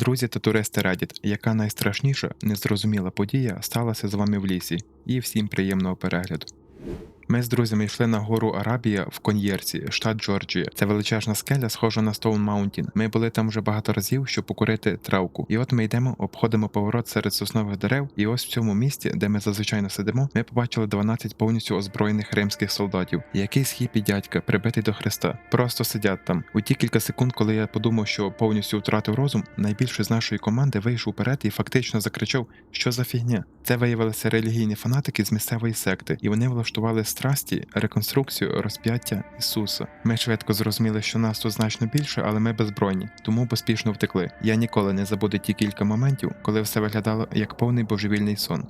Друзі та туристи Reddit, яка найстрашніша, незрозуміла подія сталася з вами в лісі, і всім приємного перегляду. Ми з друзями йшли на гору Арабія в Кон'єрці, штат Джорджія. Це величезна скеля, схожа на Стоун Маунтін. Ми були там вже багато разів, щоб покурити травку. І от ми йдемо, обходимо поворот серед соснових дерев. І ось в цьому місці, де ми зазвичай сидимо, ми побачили 12 повністю озброєних римських солдатів. Якийсь хіпі дядька, прибитий до хреста, просто сидять там. У ті кілька секунд, коли я подумав, що повністю втратив розум, найбільший з нашої команди вийшов вперед і фактично закричав, що за фігня. Це виявилися релігійні фанатики з місцевої секти, і вони влаштували страсті, реконструкцію розп'яття Ісуса. Ми швидко зрозуміли, що нас тут значно більше, але ми беззбройні, тому поспішно втекли. Я ніколи не забуду ті кілька моментів, коли все виглядало як повний божевільний сон.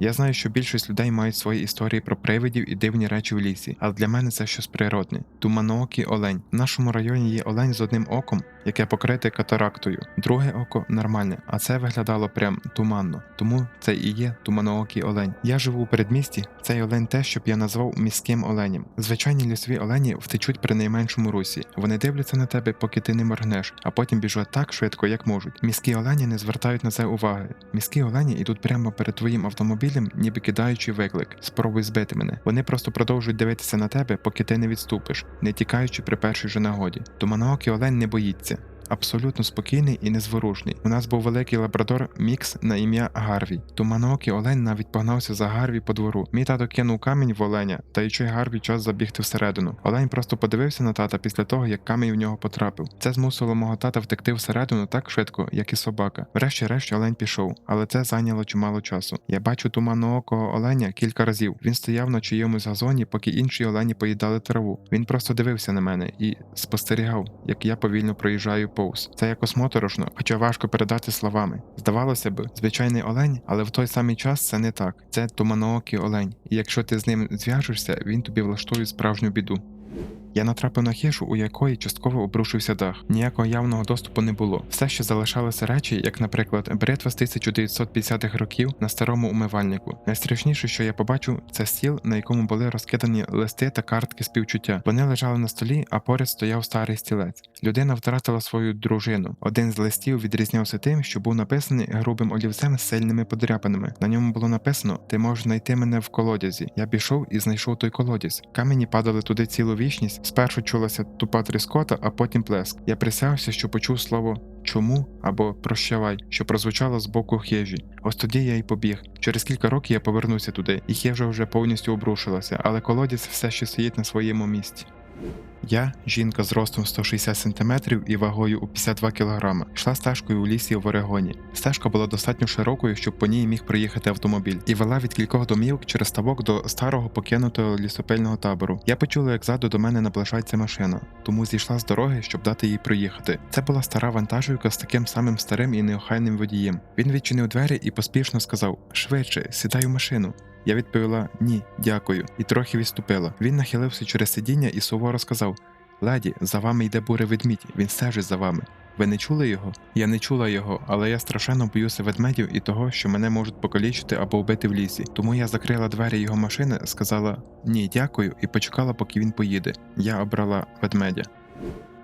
Я знаю, що більшість людей мають свої історії про привидів і дивні речі в лісі, але для мене це щось природне. Туманоокий олень. В нашому районі є олень з одним оком, яке покрите катарактою. Друге око нормальне, а це виглядало прям туманно. Тому це і є туманоокий олень. Я живу у передмісті. Цей олень те, щоб я назвав міським оленем. Звичайні лісові олені втечуть при найменшому русі. Вони дивляться на тебе, поки ти не моргнеш, а потім біжать так швидко, як можуть. Міські олені не звертають на це уваги. Міські олені йдуть прямо перед твоїм автомобілем, ніби кидаючи виклик. Спробуй збити мене. Вони просто продовжують дивитися на тебе, поки ти не відступиш, не тікаючи при першій же нагоді. Туманоокий олень не боїться. Абсолютно спокійний і незворушний. У нас був великий лабрадор Мікс на ім'я Гарвій. Туманоокий олень навіть погнався за Гарві по двору. Мій тато кинув камінь в оленя, даючи Гарві час забігти всередину. Олень просто подивився на тата після того, як камінь в нього потрапив. Це змусило мого тата втекти всередину так швидко, як і собака. Врешті-решт олень пішов, але це зайняло чимало часу. Я бачу туманоокого оленя кілька разів. Він стояв на чиємусь газоні, поки інші олені поїдали траву. Він просто дивився на мене і спостерігав, як я повільно проїжджаю повз. Це якось моторошно, хоча важко передати словами. Здавалося б, звичайний олень, але в той самий час це не так. Це туманоокий олень, і якщо ти з ним зв'яжешся, він тобі влаштує справжню біду. Я натрапив на хижу, у якої частково обрушився дах. Ніякого явного доступу не було. Все, що залишалися речі, як, наприклад, бритва з 1950-х років на старому умивальнику. Найстрашніше, що я побачив, це стіл, на якому були розкидані листи та картки співчуття. Вони лежали на столі, а поряд стояв старий стілець. Людина втратила свою дружину. Один з листів відрізнявся тим, що був написаний грубим олівцем з сильними подряпинами. На ньому було написано: Ти можеш знайти мене в колодязі. Я пішов і знайшов той колодязь. Камені падали туди цілу вічність. Спершу чулася тупа тріскота, а потім плеск. Я присягався, що почув слово чому або прощавай, що прозвучало з боку хижі. Ось тоді я й побіг. Через кілька років я повернувся туди, і хижа вже повністю обрушилася, але колодязь все ще стоїть на своєму місці. Я, жінка з ростом 160 см і вагою у 52 кг, йшла стежкою у лісі в Орегоні. Стежка була достатньо широкою, щоб по ній міг проїхати автомобіль, і вела від кількох домівок через ставок до старого покинутого лісопильного табору. Я почула, як ззаду до мене наближається машина, тому зійшла з дороги, щоб дати їй проїхати. Це була стара вантажівка з таким самим старим і неохайним водієм. Він відчинив двері і поспішно сказав: Швидше, сідай у машину. Я відповіла ні, дякую, і трохи відступила. Він нахилився через сидіння і суворо сказав: Леді, за вами йде буре ведмідь, він стежить за вами. Ви не чули його? Я не чула його, але я страшенно боюся ведмедів і того, що мене можуть покалічити або вбити в лісі. Тому я закрила двері його машини, сказала ні, дякую, і почекала, поки він поїде. Я обрала ведмедя.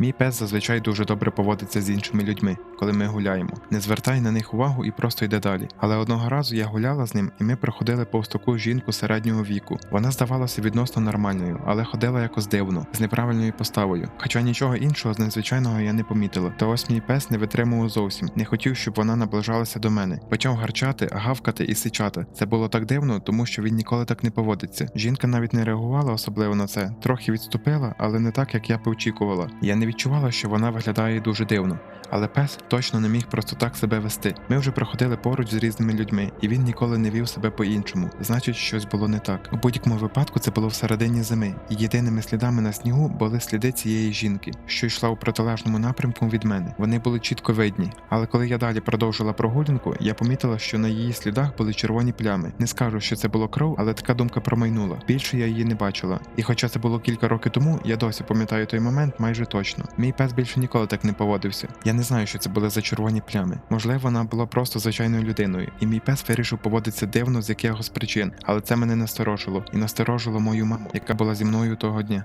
Мій пес зазвичай дуже добре поводиться з іншими людьми, коли ми гуляємо. Не звертай на них увагу і просто йде далі. Але одного разу я гуляла з ним, і ми проходили повз таку жінку середнього віку. Вона здавалася відносно нормальною, але ходила якось дивно, з неправильною поставою. Хоча нічого іншого з незвичайного я не помітила. Та ось мій пес не витримував зовсім. Не хотів, щоб вона наближалася до мене. Почав гарчати, гавкати і сичати. Це було так дивно, тому що він ніколи так не поводиться. Жінка навіть не реагувала особливо на це, трохи відступила, але не так, як я поочікувала. Я не відчувала, що вона виглядає дуже дивно. Але пес точно не міг просто так себе вести. Ми вже проходили поруч з різними людьми, і він ніколи не вів себе по-іншому. Значить, щось було не так. У будь-якому випадку це було всередині зими, і єдиними слідами на снігу були сліди цієї жінки, що йшла у протилежному напрямку від мене. Вони були чітко видні. Але коли я далі продовжила прогулянку, я помітила, що на її слідах були червоні плями. Не скажу, що це було кров, але така думка промайнула. Більше я її не бачила. І хоча це було кілька років тому, я досі пам'ятаю той момент майже точно. Мій пес більше ніколи так не поводився. Я не знаю, що це були за червоні плями. Можливо, вона була просто звичайною людиною, і мій пес вирішив поводитися дивно з якихось причин, але це мене насторожило і насторожило мою маму, яка була зі мною того дня.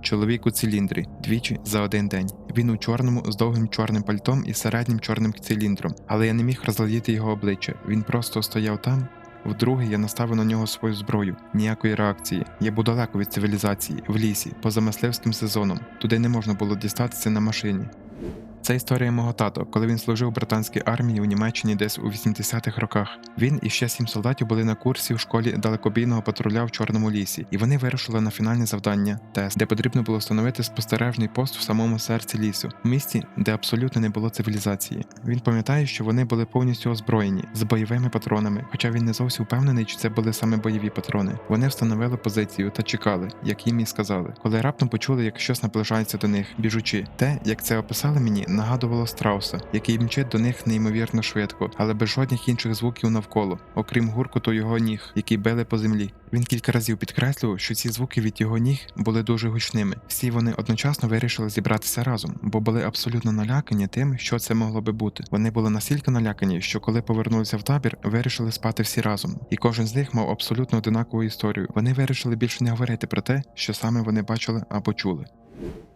Чоловік у циліндрі двічі за один день. Він у чорному з довгим чорним пальтом і середнім чорним циліндром, але я не міг розглядіти його обличчя. Він просто стояв там. Вдруге я наставив на нього свою зброю. Ніякої реакції. Я був далеко від цивілізації, в лісі, поза мисливським сезоном. Туди не можна було дістатися на машині. Це історія мого тато, коли він служив у британській армії у Німеччині десь у 80-х роках. Він і ще сім солдатів були на курсі в школі далекобійного патруля в Чорному лісі, і вони вирушили на фінальне завдання тест, де потрібно було встановити спостережний пост в самому серці лісу, в місті, де абсолютно не було цивілізації. Він пам'ятає, що вони були повністю озброєні з бойовими патронами, хоча він не зовсім впевнений, чи це були саме бойові патрони. Вони встановили позицію та чекали, як їм і сказали. Коли раптом почули, як щось наближається до них, біжучи, те, як це описали мені, нагадувало страуса, який мчить до них неймовірно швидко, але без жодних інших звуків навколо, окрім гуркоту його ніг, які били по землі. Він кілька разів підкреслював, що ці звуки від його ніг були дуже гучними. Всі вони одночасно вирішили зібратися разом, бо були абсолютно налякані тим, що це могло би бути. Вони були настільки налякані, що коли повернулися в табір, вирішили спати всі разом, і кожен з них мав абсолютно одинакову історію. Вони вирішили більше не говорити про те, що саме вони бачили або чули.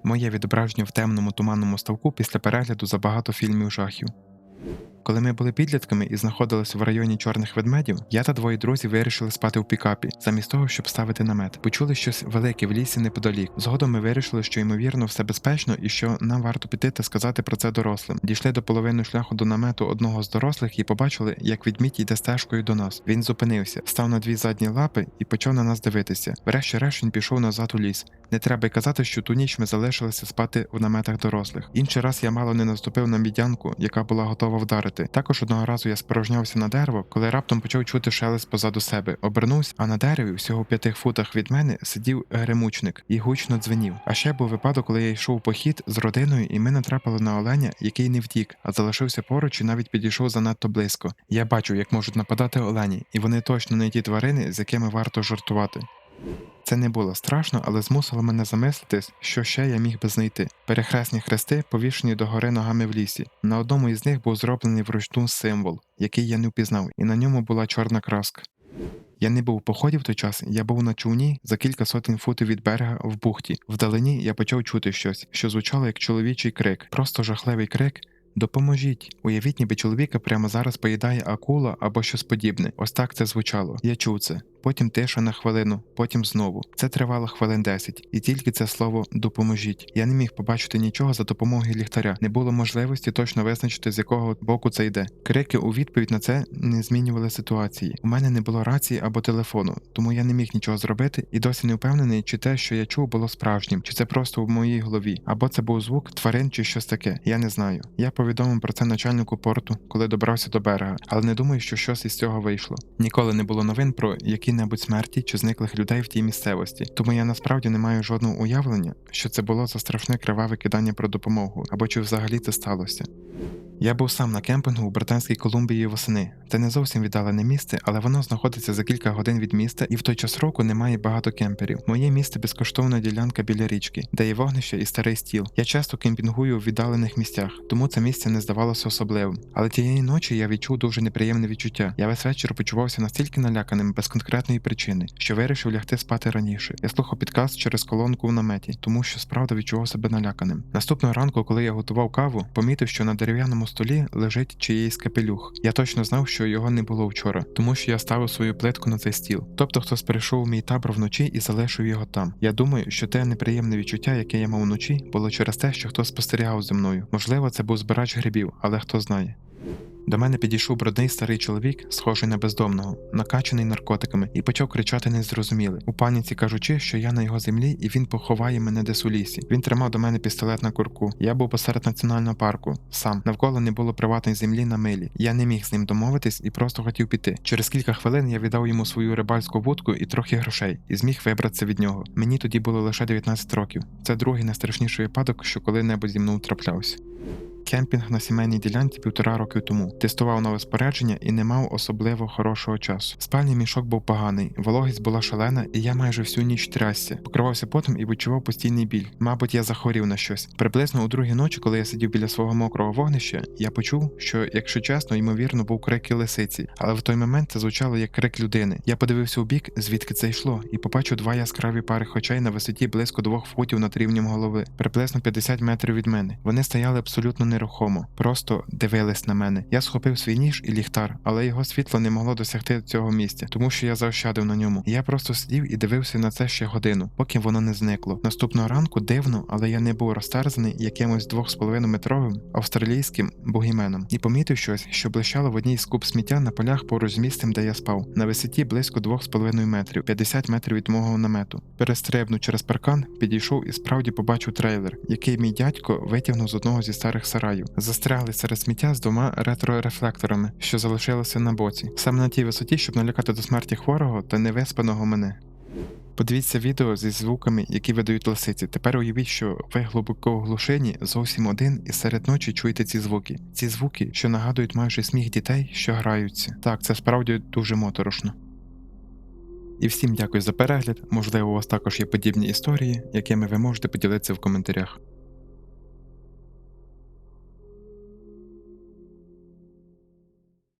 Моє відображення в темному туманному ставку після перегляду забагато фільмів жахів. Коли ми були підлітками і знаходилися в районі чорних ведмедів, я та двоє друзів вирішили спати в пікапі, замість того, щоб ставити намет. Почули щось велике в лісі неподалік. Згодом ми вирішили, що ймовірно все безпечно і що нам варто піти та сказати про це дорослим. Дійшли до половини шляху до намету одного з дорослих і побачили, як відмідь йде стежкою до нас. Він зупинився, став на дві задні лапи і почав на нас дивитися. Врешті-решт він пішов назад у ліс. Не треба й казати, що ту ніч ми залишилися спати в наметах дорослих. Інший раз я мало не наступив на мідянку, яка була готова вдарити. Також одного разу я спорожнявся на дерево, коли раптом почав чути шелест позаду себе. Обернувся, а на дереві, всього в п'яти футах від мене, сидів гремучник і гучно дзвенів. А ще був випадок, коли я йшов похід з родиною, і ми натрапили на оленя, який не втік, а залишився поруч і навіть підійшов занадто близько. Я бачу, як можуть нападати олені, і вони точно не ті тварини, з якими варто жартувати. Це не було страшно, але змусило мене замислитись, що ще я міг би знайти. Перехресні хрести, повішені догори ногами в лісі. На одному із них був зроблений вручну символ, який я не впізнав, і на ньому була чорна краска. Я не був у поході в той час, я був на човні за кілька сотень футів від берега в бухті. Вдалині я почав чути щось, що звучало як чоловічий крик, просто жахливий крик. Допоможіть. Уявіть, ніби чоловіка прямо зараз поїдає акула або щось подібне. Ось так це звучало. Я чув це. Потім тиша на хвилину, потім знову. Це тривало хвилин 10. і тільки це слово допоможіть. Я не міг побачити нічого за допомогою ліхтаря. Не було можливості точно визначити, з якого боку це йде. Крики у відповідь на це не змінювали ситуації. У мене не було рації або телефону, тому я не міг нічого зробити і досі не впевнений, чи те, що я чув, було справжнім, чи це просто в моїй голові, або це був звук тварин чи щось таке. Я не знаю. Я повідомив про це начальнику порту, коли добрався до берега, але не думаю, що щось із цього вийшло. Ніколи не було новин про які-небудь смерті чи зниклих людей в тій місцевості, тому я насправді не маю жодного уявлення, що це було за страшне криваве кидання про допомогу, або чи взагалі це сталося. Я був сам на кемпінгу у Британській Колумбії восени. Це не зовсім віддалене місце, але воно знаходиться за кілька годин від міста, і в той час року немає багато кемперів. Моє місце безкоштовна ділянка біля річки, де є вогнище і старий стіл. Я часто кемпінгую в віддалених місцях, тому це місце не здавалося особливим. Але тієї ночі я відчув дуже неприємне відчуття. Я весь вечір почувався настільки наляканим без конкретної причини, що вирішив лягти спати раніше. Я слухав підказ через колонку в наметі, тому що справді відчував себе наляканим. Наступного ранку, коли я готував каву, помітив, що на дерев'яному столі лежить чиїсь капелюх. Я точно знав, що його не було вчора, тому що я ставив свою плитку на цей стіл. Тобто хтось прийшов у мій табор вночі і залишив його там. Я думаю, що те неприємне відчуття, яке я мав вночі, було через те, що хтось спостерігав за мною. Можливо, це був збирач грибів, але хто знає. До мене підійшов брудний старий чоловік, схожий на бездомного, накачаний наркотиками, і почав кричати незрозуміле, у паніці кажучи, що я на його землі і він поховає мене десь у лісі. Він тримав до мене пістолет на курку. Я був посеред національного парку. Сам навколо не було приватної землі на милі. Я не міг з ним домовитись і просто хотів піти. Через кілька хвилин я віддав йому свою рибальську вудку і трохи грошей, і зміг вибратися від нього. Мені тоді було лише 19 років. Це другий найстрашніший випадок, що коли-небудь зі мною траплявся. Кемпінг на сімейній ділянці півтора роки тому. Тестував нове спорядження і не мав особливо хорошого часу. Спальний мішок був поганий, вологість була шалена, і я майже всю ніч трясся. Покривався потом і відчував постійний біль. Мабуть, я захворів на щось. Приблизно у другій ночі, коли я сидів біля свого мокрого вогнища, я почув, що, якщо чесно, ймовірно, був крик лисиці, але в той момент це звучало як крик людини. Я подивився у бік, звідки це йшло, і побачив два яскраві пари очей на висоті близько двох футів над рівнем голови, приблизно 50 метрів від мене. Вони стояли абсолютно нерухомо, просто дивились на мене. Я схопив свій ніж і ліхтар, але його світло не могло досягти цього місця, тому що я заощадив на ньому. Я просто сидів і дивився на це ще годину, поки воно не зникло. Наступного ранку дивно, але я не був розтерзаний якимось двох з половиною метровим австралійським бугіменом і помітив щось, що блищало в одній з куб сміття на полях поруч з місцем, де я спав, на висоті близько 2,5 метрів, 50 метрів від мого намету. Перестрибнув через паркан, підійшов і справді побачив трейлер, який мій дядько витягнув з одного зі старих сараїв. Застрягли серед сміття з двома ретрорефлекторами, що залишилися на боці, саме на тій висоті, щоб налякати до смерті хворого та невиспаного мене. Подивіться відео зі звуками, які видають лисиці. Тепер уявіть, що ви глибоко в глушині зовсім один і серед ночі чуєте ці звуки. Ці звуки, що нагадують майже сміх дітей, що граються. Так, це справді дуже моторошно. І всім дякую за перегляд. Можливо, у вас також є подібні історії, якими ви можете поділитися в коментарях.